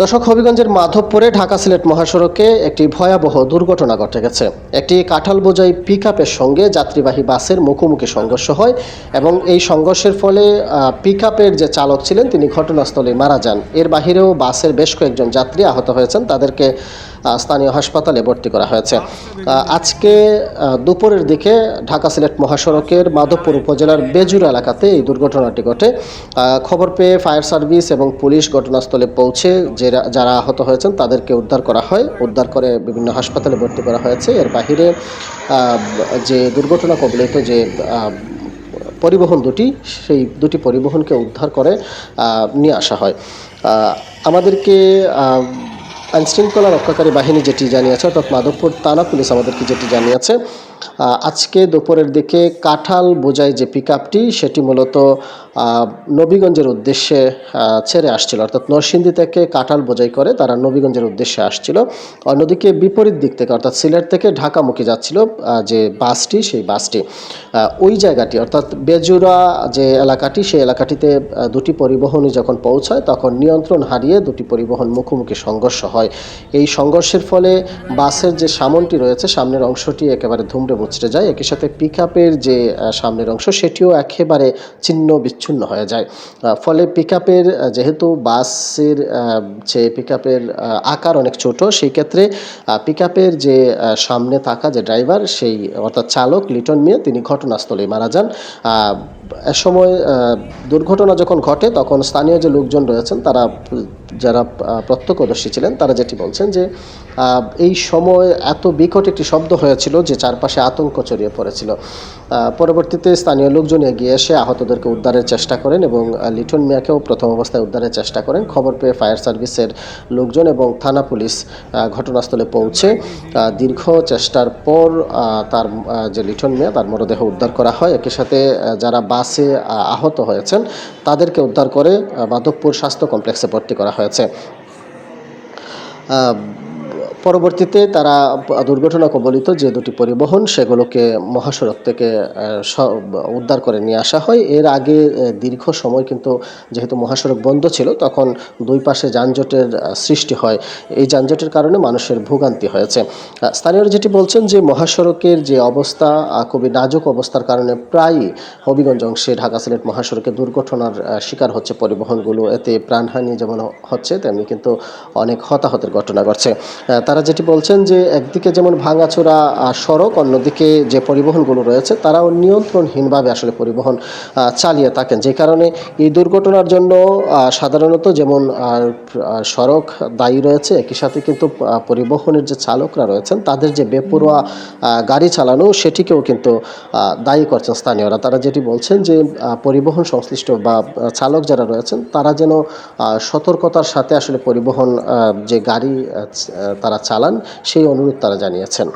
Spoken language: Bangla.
দর্শক, হবিগঞ্জের মাধবপুরে ঢাকা সিলেট মহাসড়কে একটি ভয়াবহ দুর্ঘটনা ঘটে গেছে। একটি কাঁঠাল বোঝাই পিক সঙ্গে যাত্রীবাহী বাসের মুখোমুখি সংঘর্ষ হয় এবং এই সংঘর্ষের ফলে পিক যে চালক ছিলেন, তিনি ঘটনাস্থলে মারা যান। এর বাহিরেও বাসের বেশ কয়েকজন যাত্রী আহত হয়েছেন। তাদেরকে স্থানীয় হাসপাতালে ভর্তি করা হয়েছে। আজকে দুপুরের দিকে ঢাকা সিলেট মহাসড়কের মাধবপুর উপজেলার বেজুর এলাকাতে এই দুর্ঘটনাটি ঘটে। খবর পেয়ে ফায়ার সার্ভিস এবং পুলিশ ঘটনাস্থলে পৌঁছে যারা আহত হয়েছেন তাদেরকে উদ্ধার করা হয়। উদ্ধার করে বিভিন্ন হাসপাতালে ভর্তি করা হয়েছে। এর বাহিরে যে দুর্ঘটনা কবলিত যে পরিবহন দুটি, সেই দুটি পরিবহনকে উদ্ধার করে নিয়ে আসা হয়। আমাদেরকে আইনশৃঙ্খলা রক্ষাকারী বাহিনী যেটি জানিয়েছে অর্থাৎ মাধবপুর থানা পুলিশ আমাদেরকে যেটি জানিয়েছে আজকে দুপুরের দিকে কাঁঠাল বোঝাই যে পিক সেটি মূলত নবীগঞ্জের উদ্দেশ্যে ছেড়ে আসছিল। অর্থাৎ নরসিংদী থেকে কাঁঠাল বোঝাই করে তারা নবীগঞ্জের উদ্দেশ্যে আসছিল। অন্যদিকে বিপরীত দিক থেকে, অর্থাৎ সিলেট থেকে ঢাকামুখী যাচ্ছিল যে বাসটি, সেই বাসটি ওই জায়গাটি, অর্থাৎ বেজুরা যে এলাকাটি, সেই এলাকাটিতে দুটি পরিবহনই যখন পৌঁছায়, তখন নিয়ন্ত্রণ হারিয়ে দুটি পরিবহন মুখোমুখি সংঘর্ষ হয়। এই সংঘর্ষের ফলে বাসের যে সামনটি রয়েছে, সামনের অংশটি একেবারে ধুমড়ে মুচড়ে যায়। একই সাথে পিক যে সামনের অংশ, সেটিও একেবারে ছিন্ন বিচ্ছিন্ন হয়ে যায়। ফলে পিক যেহেতু বাসের যে পিক আকার অনেক ছোট, সেই ক্ষেত্রে পিক যে সামনে থাকা যে ড্রাইভার সেই, অর্থাৎ চালক লিটন মিয়া, তিনি ঘটনাস্থলেই মারা যান। সময় দুর্ঘটনা যখন ঘটে, তখন স্থানীয় যে লোকজন রয়েছেন, তারা, যারা প্রত্যক্ষদর্শী ছিলেন, তারা যেটি বলছেন যে এই সময় এত বিকট একটি শব্দ হয়েছিল যে চারপাশে আতঙ্ক ছড়িয়ে পড়েছিল। পরবর্তীতে স্থানীয় লোকজন এগিয়ে এসে আহতদেরকে উদ্ধারের চেষ্টা করেন এবং লিটন মিয়াকেও প্রথম অবস্থায় উদ্ধারের চেষ্টা করেন। খবর পেয়ে ফায়ার সার্ভিসের লোকজন এবং থানা পুলিশ ঘটনাস্থলে পৌঁছে দীর্ঘ চেষ্টার পর তার যে লিটন মিয়া, তার মরদেহ উদ্ধার করা হয়। একই সাথে যারা বাসে আহত হয়েছেন, তাদেরকে উদ্ধার করে মাধবপুর স্বাস্থ্য কমপ্লেক্সে ভর্তি করা হয়েছে। পরবর্তীতে তারা দুর্ঘটনা কবলিত যে দুটি পরিবহন সেগুলোকে মহাসড়ক থেকে উদ্ধার করে নিয়ে আসা হয়। এর আগে দীর্ঘ সময় কিন্তু যেহেতু মহাসড়ক বন্ধ ছিল তখন দুই পাশে যানজটের সৃষ্টি হয়। এই যানজটের কারণে মানুষের ভোগান্তি হয়েছে। স্থানীয়রা যেটি বলছেন যে মহাসড়কের যে অবস্থা খুবই নাজুক অবস্থার কারণে প্রায়ই হবিগঞ্জ অংশে ঢাকা সিলেট মহাসড়কে দুর্ঘটনার শিকার হচ্ছে পরিবহনগুলো। এতে প্রাণহানি যেমন হচ্ছে তেমনি কিন্তু অনেক হতাহতের ঘটনা ঘটছে। আহ, তারা যেটি বলছেন যে একদিকে যেমন ভাঙাচোরা সড়ক, অন্যদিকে যে পরিবহনগুলো রয়েছে, তারাও নিয়ন্ত্রণহীনভাবে আসলে পরিবহন চালিয়ে থাকেন। যে কারণে এই দুর্ঘটনার জন্য সাধারণত যেমন সড়ক দায়ী রয়েছে, একই সাথে কিন্তু পরিবহনের যে চালকরা রয়েছেন, তাদের যে বেপরোয়া গাড়ি চালানো, সেটিকেও কিন্তু দায়ী করছেন স্থানীয়রা। তারা যেটি বলছেন যে পরিবহন সংশ্লিষ্ট বা চালক যারা রয়েছেন, তারা যেন সতর্কতার সাথে আসলে পরিবহন যে গাড়ি তারা চালান সেই অনুরোধ তারা জানিয়েছেন।